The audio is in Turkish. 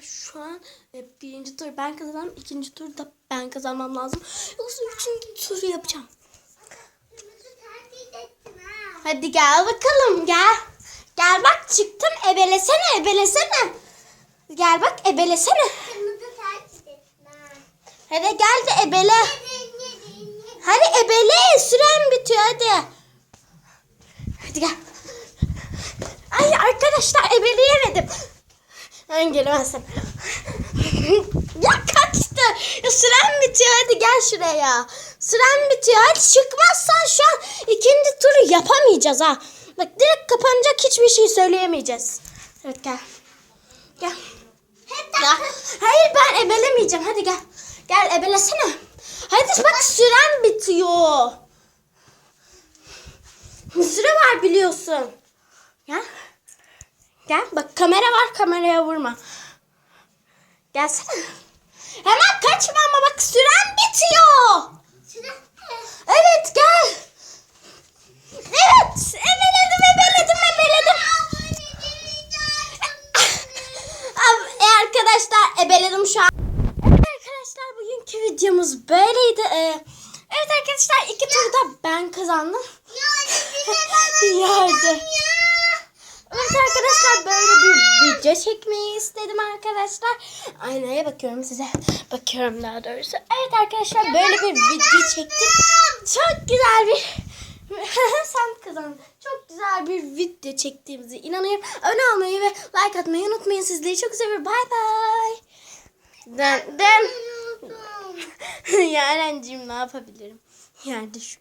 şu an e, birinci tur ben kazandım. ikinci turda ben kazanmam lazım. Yoksa üçüncü turu yapacağım. Hadi gel bakalım gel. Gel bak çıktım ebelesene ebelesene. Gel bak ebelesene. Hadi gel de ebele. Hadi ebele süren bitiyor hadi. Hadi gel. Ay arkadaşlar ebeleyemedim. Ben gelemezsin. ya kaçtı. Ya süren bitiyor hadi gel şuraya. Süren bitiyor hadi çıkmazsan şu an ikinci turu yapamayacağız ha. Bak direkt kapanacak hiçbir şey söyleyemeyeceğiz. Evet gel. Gel. Ya, hayır ben ebelemeyeceğim hadi gel. Gel ebelesene. Hadi bak süren bitiyor. Süre var biliyorsun. Gel. Gel bak kamera var kameraya vurma. Gelsene. Hemen kaçma ama bak süren bitiyor. Evet gel. Evet ebeledim ebeledim ebeledim. E, arkadaşlar ebeledim şu an. Evet arkadaşlar bugünkü videomuz böyleydi. Ee, evet arkadaşlar iki turda ben kazandım. Yardım. Evet arkadaşlar video çekmeyi istedim arkadaşlar. Aynaya bakıyorum size. Bakıyorum daha doğrusu. Evet arkadaşlar böyle bir video çektik. Çok güzel bir sen kazandın. Çok güzel bir video çektiğimize inanıyorum. Abone olmayı ve like atmayı unutmayın. Sizleri çok seviyorum. Bay bay. Den, den. Yarenciğim ne yapabilirim? Yani şu.